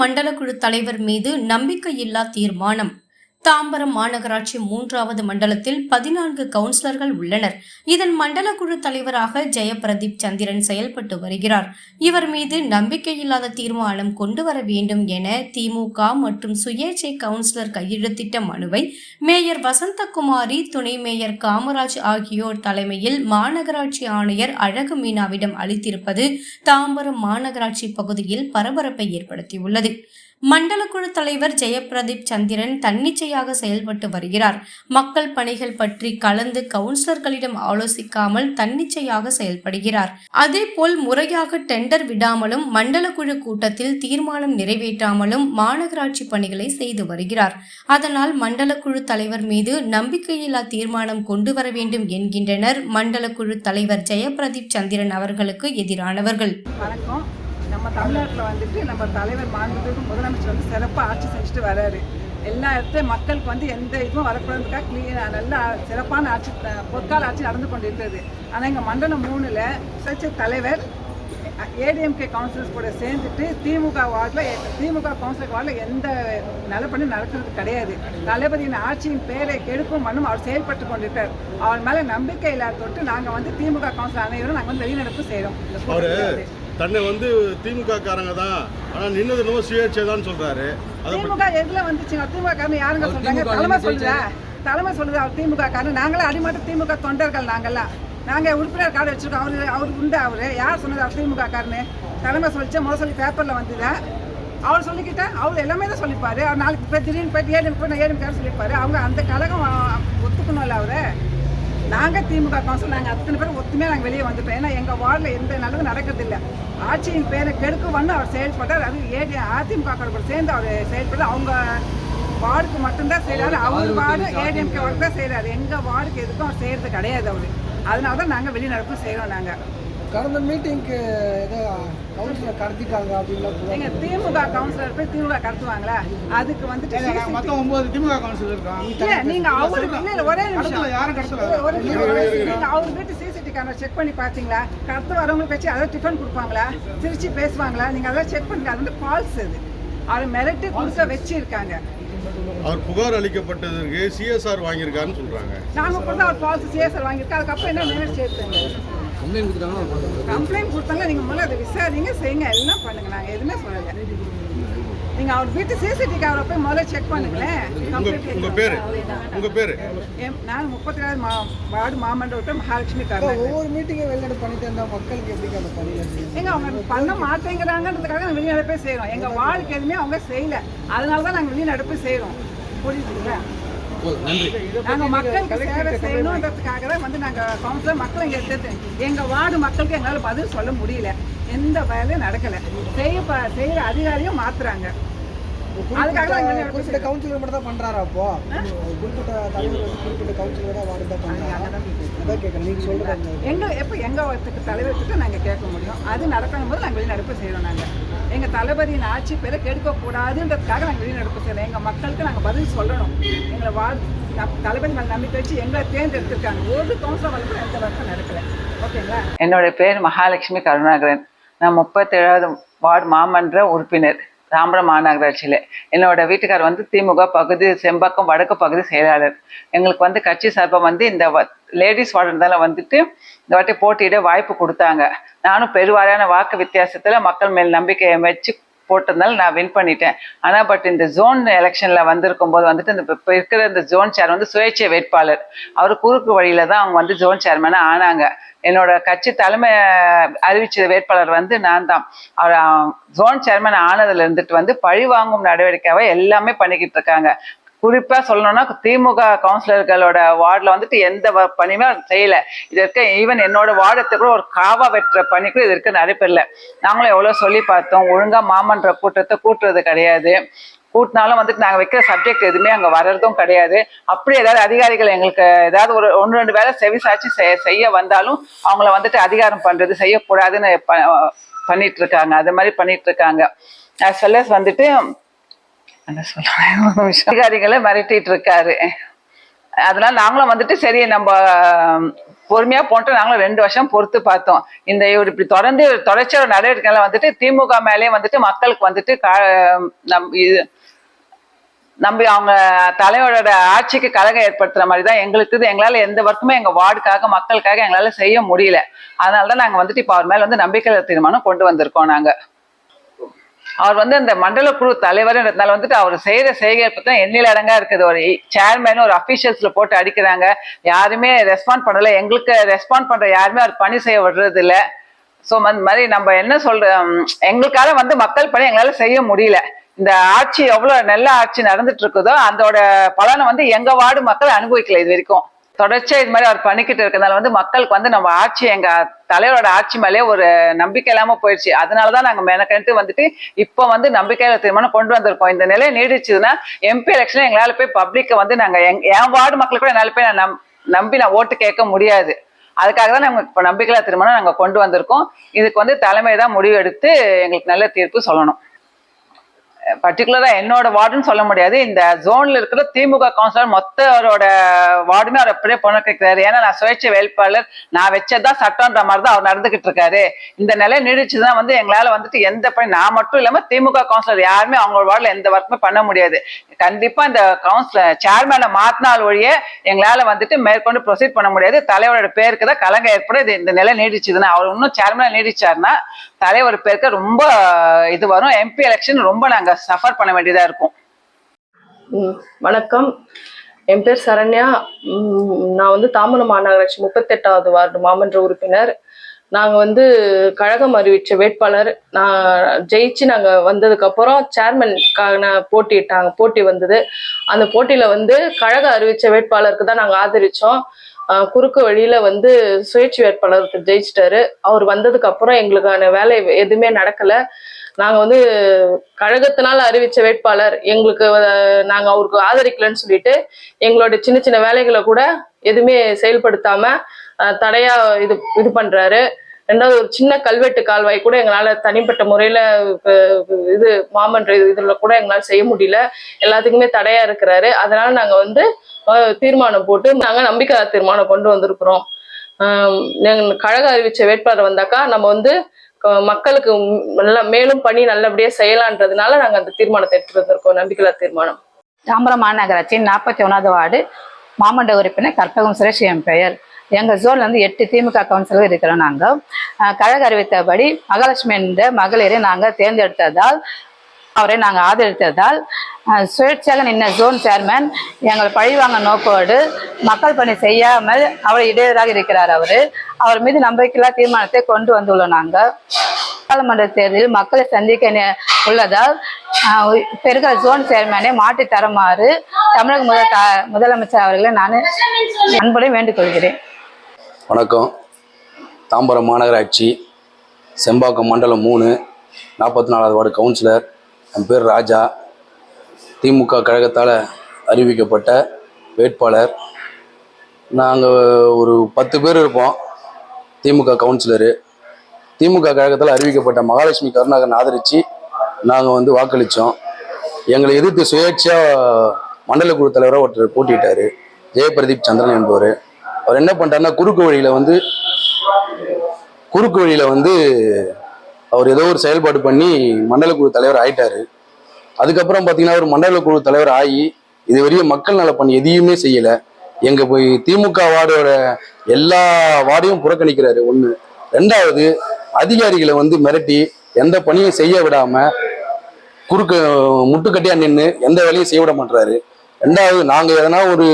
மண்டல குழு தலைவர் மீது நம்பிக்கையில்லா தீர்மானம் தாம்பரம் மாநகராட்சி மூன்றாவது மண்டலத்தில் பதினான்கு கவுன்சிலர்கள் உள்ளனர். இதன் மண்டல குழு தலைவராக ஜெயபிரதீப் சந்திரன் செயல்பட்டு வருகிறார். இவர் மீது நம்பிக்கையில்லாத தீர்மானம் கொண்டு வர வேண்டும் என திமுக மற்றும் சுயேட்சை கவுன்சிலர் கையெழுத்திட்ட மனுவை மேயர் வசந்தகுமாரி துணை மேயர் காமராஜ் ஆகியோர் தலைமையில் மாநகராட்சி ஆணையர் அழகு மீனாவிடம் அளித்திருப்பது தாம்பரம் மாநகராட்சி பகுதியில் பரபரப்பை ஏற்படுத்தியுள்ளது. மண்டல குழு தலைவர் ஜெயபிரதீப் சந்திரன் தன்னிச்சையாக செயல்பட்டு வருகிறார். மக்கள் பணிகள் பற்றி கலந்து கவுன்சிலர்களிடம் ஆலோசிக்காமல் தன்னிச்சையாக செயல்படுகிறார். அதேபோல் முறையாக டெண்டர் விடாமலும் மண்டல குழு கூட்டத்தில் தீர்மானம் நிறைவேற்றாமலும் மாநகராட்சி பணிகளை செய்து வருகிறார். அதனால் மண்டல குழு தலைவர் மீது நம்பிக்கையில்லா தீர்மானம் கொண்டு வர வேண்டும் என்கின்றனர் மண்டல குழு தலைவர் ஜெயபிரதீப் சந்திரன் அவர்களுக்கு எதிரானவர்கள். வணக்கம். நம்ம தமிழ்நாட்டில் வந்துட்டு நம்ம தலைவர் மாண்புமிகு முதலமைச்சர் வந்து சிறப்பாக ஆட்சி செஞ்சுட்டு வராரு. எல்லா இடத்துலையும் மக்களுக்கு வந்து எந்த இதுவும் வரக்கூடாதுக்காக க்ளீனாக நல்லா சிறப்பான ஆட்சி பொற்கால ஆட்சி நடந்து கொண்டு இருக்கிறது ஆனால் எங்கள் மண்டலம் மூணில் சுயேட்சை தலைவர் ஏடிஎம்கே கவுன்சிலர்ஸ் கூட சேர்ந்துட்டு திமுக வார்டில் திமுக கவுன்சிலர் வார்டில் எந்த நலப்பணி நடக்கிறது கிடையாது. தளபதியின் ஆட்சியின் பேரை கெடுக்கும் மண்ணும் அவர் செயல்பட்டு கொண்டிருக்கார். அவர் மேலே நம்பிக்கை இல்லாத தொட்டு நாங்கள் வந்து திமுக கவுன்சிலர் அனைவரும் நாங்கள் வந்து வெளிநடப்பு செய்கிறோம் தன்னை வந்து திமுக காரங்க தான். ஆனா நின்னது என்னமோ சுயேட்சை தான் சொல்றாரு. திமுக எதுல வந்துச்சுங்க? திமுக யாருங்க சொல்றாங்க? தலைமை சொல்லுதா? தலைமை சொல்லுது அவர் திமுக காரன் நாங்களே அடிமட்ட திமுக தொண்டர்கள் நாங்கெல்லாம். நாங்க உறுப்பினர் கார்டு வச்சிருக்கோம். அவரு அவர் உண்டு அவரு. யார் சொன்னது அவர் திமுக காரனு தலைமை சொல்லிச்சு சொல்லி பேப்பர்ல வந்ததா. அவர் சொல்லிக்கிட்டா அவர் எல்லாமே தான் சொல்லிப்பாரு. அவர் நாளைக்கு போய் திடீர்னு போயிட்டு ஏழு போய் நான் ஏழு சொல்லியிருப்பாரு அவங்க அந்த கழகம் ஒத்துக்கணும்ல அவரை? நாங்கள் திமுக கவுன்சில் நாங்கள் அத்தனை பேரும் ஒத்துமையாக நாங்கள் வெளியே வந்துட்டோம். ஏன்னா எங்கள் வார்டில் எந்த நல்லதும் நடக்கிறதில்ல. ஆட்சியின் பேரை கெடுக்குவன்னு அவர் செயல்பட்டார். அது ஏடி அதிமுக கூட சேர்ந்து அவர் செயல்பட்டு அவங்க வார்டுக்கு மட்டும்தான் செய்கிறாரு அவர் வார்டு ஏடிஎம்கே வார்டு தான் செய்கிறாரு எங்கள் வார்டுக்கு எதுக்கும் அவர் செய்கிறது கிடையாது அவர். அதனால தான் நாங்கள் வெளிநடப்பு செய்கிறோம் நாங்கள் கடந்த மீட்டிங்க்கு ஏதோ கவுன்சிலர் கடத்திட்டாங்க எங்கள் திமுக கவுன்சிலர் போய் திமுக கடத்துவாங்களா? அதுக்கு வந்துட்டு மொத்தம் ஒன்பது திமுக கவுன்சிலர் இருக்கான் இல்ல நீங்க அவருக்கு ஒரே நிமிஷம். யாரும் கடத்தல. ஒரு-. நீங்க அவர் வீட்டு சிசிடிவி கேமரா செக் பண்ணி பாத்தீங்களா? கடத்து வரவங்களுக்கு வச்சு அதாவது டிஃபன் கொடுப்பாங்களா? சிரிச்சு பேசுவாங்களா? நீங்க அதெல்லாம் செக் பண்ணுங்க அது வந்து ஃபால்ஸ் அது. அவர் மிரட்டி கொடுக்க வச்சிருக்காங்க. அவர் புகார் அளிக்கப்பட்டதற்கு சிஎஸ்ஆர் வாங்கியிருக்காருன்னு சொல்றாங்க. நாங்க கூட அவர் ஃபால்ஸ் சிஎஸ்ஆர் வாங்கியிருக்கோம் அதுக்கப்புறம் என்ன மேலே சேர்த்துங்க கம்ப்ளைண்ட் கொடுத்தாங்க நீங்க முதல்ல அதை விசாரிங்க செய்யுங்க. எல்லாம் பண்ணுங்க. நாங்க எதுவுமே சொல்லல. நீங்க அவர் வீட்டு சிசிடிவி கேமரா போய் முதல்ல செக் பண்ணுங்களேன். உங்க Complaint உங்க பேரு? அவ்வளவுதான். உங்க பேரு? எம்- நான் முப்பத்தி ஏழாவது மா வார்டு மாமன்ற விட்டு மகாலட்சுமி காரணம் ஒவ்வொரு மீட்டிங்கும் வெளிநடப்பு பண்ணிட்டு இருந்தா மக்களுக்கு எப்படி அந்த பணியில் இருக்கு எங்க அவங்க பண்ண மாட்டேங்கிறாங்கன்றதுக்காக நாங்கள் வெளிநடப்பே செய்கிறோம் எங்கள் வாழ்க்கை எதுவுமே அவங்க செய்யல. அதனால தான் நாங்கள் வெளிநடப்பு செய்கிறோம் புரியுதுங்களா? நாங்கள் மக்களுக்கு சேவை செய்யணுன்றதுக்காக தான் வந்து நாங்கள் கவுன்சிலர் மக்களை இங்கே எடுத்தது எங்கள் வார்டு மக்களுக்கு எங்களால் பதில் சொல்ல முடியல. எந்த வேலையும் நடக்கலை. செய்ய செய்கிற அதிகாரியும் மாத்துறாங்க. குறிப்பிட்ட கவுன்சிலர் மட்டும் தான் பண்றாரா அப்போ? குறிப்பிட்ட தலைவர் வந்து குறிப்பிட்ட கவுன்சிலர் தான் வார்டு தான் பண்றாங்க அதான் கேட்குறேன் நீங்க சொல்றது அந்த எங்க எப்போ எங்க ஒருத்தருக்கு தலைவர்கிட்ட நாங்கள் கேட்க முடியும்? அது நடக்கணும் போது நாங்கள் வெளிநடப்பு செய்கிறோம் நாங்கள் எங்கள் தளபதியின் ஆட்சி பேரை கெடுக்கக்கூடாதுன்றதுக்காக நாங்கள் வெளிநடப்பு செய்கிறோம் எங்கள் மக்களுக்கு நாங்கள் பதில் சொல்லணும். எங்களை வாழ் தளபதி மேலே நம்பிக்கை வச்சு எங்களை தேர்ந்தெடுத்திருக்காங்க. ஒரு கவுன்சிலர் வரைக்கும் எந்த வருஷம் நடக்கலை. ஓகேங்களா? என்னுடைய பேர் மகாலட்சுமி கருணாகரன். நான் முப்பத்தேழாவது வார்டு மாமன்ற உறுப்பினர். தாம்பரம் மாநகராட்சியில். என்னோட வீட்டுக்கார் வந்து திமுக பகுதி செம்பாக்கம் வடக்கு பகுதி செயலாளர். எங்களுக்கு வந்து கட்சி சார்பாக வந்து இந்த லேடிஸ் வார்டுனால வந்துட்டு இந்த வாட்டி போட்டியிட வாய்ப்பு கொடுத்தாங்க. நானும் பெருவாரியான வாக்கு வித்தியாசத்தில் மக்கள் மேல் நம்பிக்கையை வச்சு போட்டதுனால நான் வின் பண்ணிட்டேன். ஆனால் பட் இந்த ஜோன் எலெக்ஷனில் வந்திருக்கும் போது வந்துட்டு இந்த இப்போ இருக்கிற இந்த ஜோன் சேர் வந்து சுயேட்சை வேட்பாளர். அவர் குறுக்கு வழியில தான் அவங்க வந்து ஜோன் சேர்மனாக ஆனாங்க. என்னோட கட்சி தலைமை அறிவிச்ச வேட்பாளர் வந்து நான் தான். அவர் ஜோன் சேர்மன் ஆனதுல இருந்துட்டு வந்து பழி வாங்கும் நடவடிக்கையாக எல்லாமே பண்ணிக்கிட்டு இருக்காங்க. குறிப்பா சொல்லணும்னா திமுக கவுன்சிலர்களோட வார்டில் வந்துட்டு எந்த வ- பணியுமே செய்யல. இது இருக்க ஈவன் என்னோட வார்டத்தை கூட ஒரு காவா வெட்டுற பணி கூட இது இருக்க நடைபெறல. நாங்களும் எவ்வளவு சொல்லி பார்த்தோம். ஒழுங்கா மாமன்ற கூட்டத்தை கூட்டுறது கிடையாது. கூட்டினாலும் வந்துட்டு நாங்கள் வைக்கிற சப்ஜெக்ட் எதுவுமே அங்கே வர்றதும் கிடையாது. அப்படி ஏதாவது அதிகாரிகள் எங்களுக்கு ஏதாவது ஒரு ஒன்று ரெண்டு வேலை செவிசாச்சு செய்ய செய்ய வந்தாலும் அவங்கள வந்துட்டு அதிகாரம் பண்ணுறது செய்யக்கூடாதுன்னு பண்ணிட்டு இருக்காங்க. அது மாதிரி பண்ணிட்டு இருக்காங்க. அஸ் வெல் அஸ் வந்துட்டு என்ன அதிகாரிகளை மிரட்டிட்டு இருக்காரு. அதனால நாங்களும் வந்துட்டு சரி நம்ம பொறுமையா போட்டு நாங்களும் ரெண்டு வருஷம் பொறுத்து பார்த்தோம். இந்த இவர் இப்படி தொடர்ந்து தொடர்ச்சியோட ஒரு நடவடிக்கைகளை வந்துட்டு திமுக மேலேயே வந்துட்டு மக்களுக்கு வந்துட்டு கா- நம் இது நம்பி அவங்க தலைவரோட ஆட்சிக்கு கலகம் ஏற்படுத்துற மாதிரி தான் எங்களுக்கு இது. எங்களால் எந்த ஒர்க்குமே எங்கள் வார்டுக்காக மக்களுக்காக எங்களால் செய்ய முடியல. அதனால தான் நாங்கள் வந்துட்டு இப்போ அவர் மேலே வந்து நம்பிக்கை தீர்மானம் கொண்டு வந்திருக்கோம் நாங்கள் அவர் வந்து அந்த மண்டல குழு தலைவர்ன்றதுனால வந்துட்டு அவர் செய்யற செய்கை தான் எண்ணில அடங்கா இருக்குது. ஒரு சேர்மேன் ஒரு அபிஷியல்ஸ்ல போட்டு அடிக்கிறாங்க. யாருமே ரெஸ்பாண்ட் பண்ணல. எங்களுக்கு ரெஸ்பாண்ட் பண்ற யாருமே அவர் பணி செய்ய விடுறது இல்ல ஸோ அந்த மாதிரி நம்ம என்ன சொல்ற எங்களுக்காக வந்து மக்கள் பணி எங்களால செய்ய முடியல. இந்த ஆட்சி எவ்வளவு நல்ல ஆட்சி நடந்துட்டு இருக்குதோ அதோட பலனை வந்து எங்க வார்டு மக்கள் அனுபவிக்கல இது வரைக்கும். தொடர்ச்சியா இது மாதிரி அவர் பண்ணிக்கிட்டு இருக்கிறதுனால வந்து மக்களுக்கு வந்து நம்ம ஆட்சி எங்க தலைவரோட ஆட்சி மேலே ஒரு நம்பிக்கை இல்லாம போயிடுச்சு அதனாலதான் நாங்க மெனக்கெட்டு வந்துட்டு இப்போ வந்து நம்பிக்கையில தீர்மானம் கொண்டு வந்திருக்கோம். இந்த நிலை நீடிச்சதுன்னா எம்பி எலெக்ஷன் எங்களால போய் பப்ளிக்கை வந்து நாங்க எங்- என் வார்டு மக்கள் கூட என்னால போய் நான் நம்- நம்பி நான் ஓட்டு கேட்க முடியாது. அதுக்காக தான் நாங்கள் இப்போ நம்பிக்கையில தீர்மானம் நாங்க கொண்டு வந்திருக்கோம். இதுக்கு வந்து தலைமை தான் முடிவு எடுத்து எங்களுக்கு நல்ல தீர்ப்பு சொல்லணும். பர்டிகுலரா என்னோட வார்டுன்னு சொல்ல முடியாது. இந்த ஜோன்ல இருக்கிற திமுக கவுன்சிலர் மொத்தவரோட வார்டுமே அவர் அப்படியே புனர்க்கிறாரு ஏன்னா நான் சுயேட்சை வேட்பாளர் நான் வச்சதா சட்டம்ன்ற மாதிரி தான் அவர் நடந்துகிட்டு இருக்காரு. இந்த நிலை நீடிச்சுதான் வந்து எங்களால வந்துட்டு எந்த பணி நான் மட்டும் இல்லாம திமுக கவுன்சிலர் யாருமே அவங்களோட வார்டுல எந்த ஒர்க்குமே பண்ண முடியாது. கண்டிப்பா இந்த கவுன்சிலர் சேர்மேனை மாத்தினால் ஒழிய எங்களால வந்துட்டு மேற்கொண்டு ப்ரொசீட் பண்ண முடியாது. தலைவரோட பேருக்கு தான் கலங்க ஏற்படும். இது இந்த நிலை நீடிச்சுதுன்னா அவர் இன்னும் சேர்மேனா நீடிச்சாருன்னா தலைவர் பேருக்கு ரொம்ப இது வரும். எம்பி எலெக்ஷன் ரொம்ப நாங்க சஃபர் பண்ண வேண்டியதா இருக்கும். ம், வணக்கம். என் பேர் சரண்யா. நான் வந்து தாம்பரம் மாநகராட்சி முப்பத்தெட்டாவது வார்டு மாமன்ற உறுப்பினர். நாங்கள் வந்து கழகம் அறிவித்த வேட்பாளர். நான் ஜெயிச்சு நாங்கள் வந்ததுக்கப்புறம் சேர்மனுக்கான போட்டிட்டாங்க போட்டி வந்தது. அந்த போட்டியில் வந்து கழக அறிவித்த வேட்பாளருக்கு தான் நாங்கள் ஆதரித்தோம் குறுக்கு வழியில வந்து சுயேட்சை வேட்பாளர் ஜெயிச்சிட்டாரு. அவர் வந்ததுக்கு அப்புறம் எங்களுக்கான வேலை எதுவுமே நடக்கல. நாங்க வந்து கழகத்தினால் அறிவிச்ச வேட்பாளர் எங்களுக்கு நாங்க அவருக்கு ஆதரிக்கலன்னு சொல்லிட்டு எங்களோட சின்ன சின்ன வேலைகளை கூட எதுவுமே செயல்படுத்தாம தடையா இது இது பண்றாரு. ரெண்டாவது ஒரு சின்ன கல்வெட்டு கால்வாய் கூட எங்களால தனிப்பட்ட முறையில இது மாமன்ற இதுல கூட எங்களால செய்ய முடியல. எல்லாத்துக்குமே தடையா இருக்கிறாரு. அதனால நாங்க வந்து தீர்மானம் போட்டு நாங்க நம்பிக்கை தீர்மானம் கொண்டு வந்திருக்கிறோம். கழக அறிவிச்ச வேட்பாளர் வந்தாக்கா நம்ம வந்து மக்களுக்கு நல்லா மேலும் பணி நல்லபடியா செய்யலான்றதுனால நாங்க அந்த தீர்மானத்தை எடுத்துட்டு வந்திருக்கோம் நம்பிக்கையில்லா தீர்மானம். தாம்பரம் மாநகராட்சியின் நாற்பத்தி ஒன்றாவது வார்டு மாமண்ட உறுப்பினர் கற்பகம் சுரேஷ் என் பெயர். எங்கள் ஜோன்ல வந்து எட்டு திமுக கவுன்சிலர் இருக்கிறோம் நாங்கள் கழக அறிவித்தபடி மகாலட்சுமி என்ற மகளிரை நாங்கள் தேர்ந்தெடுத்ததால் அவரை நாங்கள் ஆதரித்ததால் சுயேட்சையாக நின்ற ஜோன் சேர்மன் எங்களை பழிவாங்க நோக்கோடு மக்கள் பணி செய்யாமல் அவர் இடையூறாக இருக்கிறார் அவர். அவர் மீது நம்பிக்கையில்லா தீர்மானத்தை கொண்டு வந்துள்ளோம் நாங்கள் நாடாளுமன்ற தேர்தலில் மக்களை சந்திக்க உள்ளதால் பெருக இருக்கிற ஜோன் சேர்மனை மாற்றி தருமாறு தமிழக முதல் த- முதலமைச்சர் அவர்களை நான் அன்புடன் வேண்டுகொள்கிறேன். வணக்கம். தாம்பரம் மாநகராட்சி செம்பாக்கம் மண்டலம் மூணு நாற்பத்தி நாலாவது வார்டு கவுன்சிலர் என் பேர் ராஜா. திமுக கழகத்தால் அறிவிக்கப்பட்ட வேட்பாளர். நாங்கள் ஒரு பத்து பேர் இருப்போம். திமுக கவுன்சிலரு. திமுக கழகத்தால் அறிவிக்கப்பட்ட மகாலட்சுமி கருணாகரன் ஆதரித்து நாங்கள் வந்து வாக்களித்தோம் எங்களை எதிர்த்து சுயேட்சையாக மண்டல குழு தலைவராக ஒருத்தர் போட்டிட்டார் ஜெயபிரதீப் சந்திரன் என்பவர். அவர் என்ன பண்ணிட்டாருன்னா குறுக்கு வழியில் வந்து குறுக்கு வழியில் வந்து அவர் ஏதோ ஒரு செயல்பாடு பண்ணி மண்டல குழு தலைவர் ஆயிட்டாரு. அதுக்கப்புறம் பார்த்தீங்கன்னா அவர் மண்டல குழு தலைவர் ஆகி இது வரையும் மக்கள் நல பணி எதையுமே செய்யலை. எங்க போய் திமுக வார்டோட எல்லா வார்டையும் புறக்கணிக்கிறாரு. ஒன்று ரெண்டாவது அதிகாரிகளை வந்து மிரட்டி எந்த பணியும் செய்ய விடாம குறுக்க முட்டுக்கட்டியா நின்று எந்த வேலையும் செய்ய விட மாட்டாரு ரெண்டாவது நாங்கள் எதனா ஒரு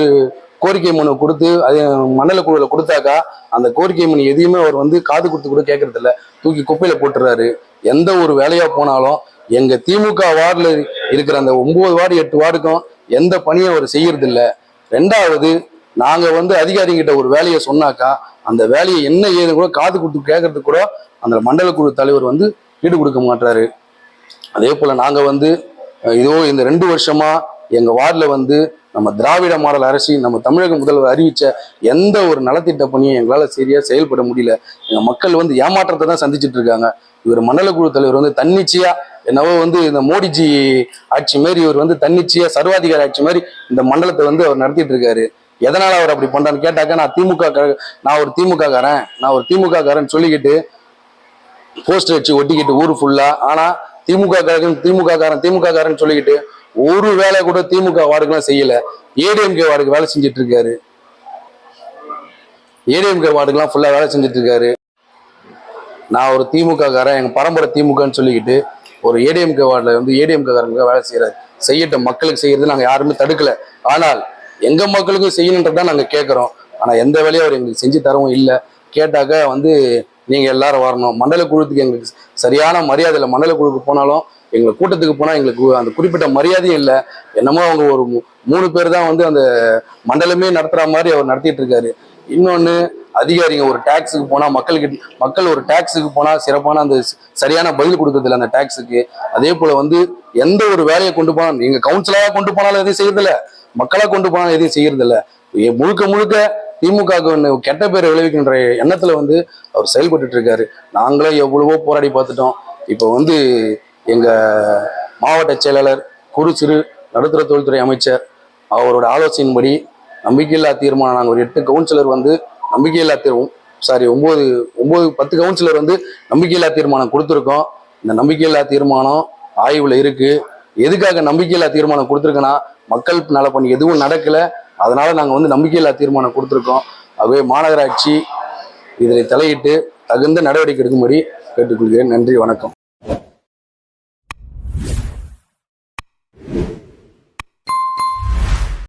கோரிக்கை மனு கொடுத்து அது மண்டல குழுவில் கொடுத்தாக்கா அந்த கோரிக்கை மனு எதையுமே அவர் வந்து காது கொடுத்து கூட கேட்கறது இல்லை. தூக்கி குப்பையில போட்டுறாரு. எந்த ஒரு வேலையா போனாலும் எங்க திமுக வார்டில் இருக்கிற அந்த ஒன்பது வார்டு எட்டு வார்டுக்கும் எந்த பணியும் அவர் செய்யறது ரெண்டாவது நாங்க வந்து அதிகாரிகிட்ட ஒரு வேலையை சொன்னாக்கா அந்த வேலையை என்ன ஏது கூட காது கொடுத்து கேட்கறது கூட அந்த மண்டல குழு தலைவர் வந்து ஈடு கொடுக்க மாட்டாரு. அதே போல நாங்க வந்து இதோ இந்த ரெண்டு வருஷமா எங்க வார்டில் வந்து நம்ம திராவிட மாடல் அரசு நம்ம தமிழக முதல்வர் அறிவித்த எந்த ஒரு நலத்திட்ட பணியும் எங்களால் சரியாக செயல்பட முடியல. எங்கள் மக்கள் வந்து ஏமாற்றத்தை தான் சந்திச்சுட்டு இருக்காங்க. இவர் மண்டல குழு தலைவர் வந்து தன்னிச்சையா என்னவோ வந்து இந்த மோடிஜி ஆட்சி மாதிரி இவர் வந்து தன்னிச்சையா சர்வாதிகார ஆட்சி மாதிரி இந்த மண்டலத்தை வந்து அவர் நடத்திட்டு இருக்காரு. எதனால அவர் அப்படி பண்றான்னு கேட்டாக்க நான் திமுக கழக- நான் ஒரு திமுக காரன் நான் ஒரு திமுக காரன் சொல்லிக்கிட்டு போஸ்டர் வச்சு ஒட்டிக்கிட்டு ஊர் ஃபுல்லா ஆனா திமுக காரன் திமுக காரன் திமுக காரன் சொல்லிக்கிட்டு ஒரு வேலை கூட திமுக வார்டுக்கெல்லாம் செய்யல. ஏடிஎம்கே வார்டுக்கு வேலை செஞ்சுட்டு இருக்காரு ஏடிஎம்கே வார்டுக்கெல்லாம் ஃபுல்லாக வேலை செஞ்சுட்டு இருக்காரு நான் ஒரு திமுக காரன் பரம்பரை திமுகன்னு சொல்லிக்கிட்டு ஒரு ஏடிஎம்கே வார்டில் வந்து ஏடிஎம்கே காரங்க வேலை செய்கிறாரு செய்யட்டும் மக்களுக்கு செய்யறது நாங்கள் யாருமே தடுக்கல. ஆனால் எங்கள் மக்களுக்கும் செய்யணுன்றதான் நாங்கள் கேட்குறோம் ஆனால் எந்த வேலையும் அவர் எங்களுக்கு செஞ்சு தரவும் இல்லை. கேட்டாக்க வந்து நீங்கள் எல்லாரும் வரணும். மண்டல குழுத்துக்கு எங்களுக்கு சரியான மரியாதையில் மண்டல குழுக்கு போனாலும் எங்களை கூட்டத்துக்கு போனால் எங்களுக்கு அந்த குறிப்பிட்ட மரியாதையும் இல்லை. என்னமோ அவங்க ஒரு மூணு பேர் தான் வந்து அந்த மண்டலமே நடத்துகிற மாதிரி அவர் நடத்திட்டு இருக்காரு. இன்னொன்று அதிகாரிங்க ஒரு டேக்ஸுக்கு போனால் மக்களுக்கு மக்கள் ஒரு டேக்ஸுக்கு போனால் சிறப்பான அந்த சரியான பதில் கொடுக்கறதில்ல அந்த டேக்ஸுக்கு அதே போல் வந்து எந்த ஒரு வேலையை கொண்டு போனால் நீங்கள் கவுன்சிலராக கொண்டு போனாலும் எதையும் செய்யறதில்ல. மக்களாக கொண்டு போனாலும் எதையும் செய்யறதில்ல. முழுக்க முழுக்க திமுகவுக்கு ஒன்று கெட்ட பேரை விளைவிக்கின்ற எண்ணத்தில் வந்து அவர் செயல்பட்டு இருக்காரு. நாங்களே எவ்வளவோ போராடி பார்த்துட்டோம். இப்போ வந்து எங்கள் மாவட்ட செயலாளர் குறு சிறு நடுத்தர தொழில்துறை அமைச்சர் அவரோட ஆலோசனையின்படி நம்பிக்கையில்லா தீர்மானம் நாங்கள் ஒரு எட்டு கவுன்சிலர் வந்து நம்பிக்கையில்லா தீர்வும் சாரி ஒம்பது ஒம்பது பத்து கவுன்சிலர் வந்து நம்பிக்கையில்லா தீர்மானம் கொடுத்துருக்கோம். இந்த நம்பிக்கையில்லா தீர்மானம் ஆய்வில் இருக்குது எதுக்காக நம்பிக்கையில்லா தீர்மானம் கொடுத்துருக்கோன்னா மக்கள் நல பண்ணி எதுவும் நடக்கல. அதனால் நாங்கள் வந்து நம்பிக்கையில்லா தீர்மானம் கொடுத்துருக்கோம். ஆகவே மாநகராட்சி இதில் தலையிட்டு தகுந்த நடவடிக்கை எடுக்கும்படி கேட்டுக்கொள்கிறேன். நன்றி வணக்கம்.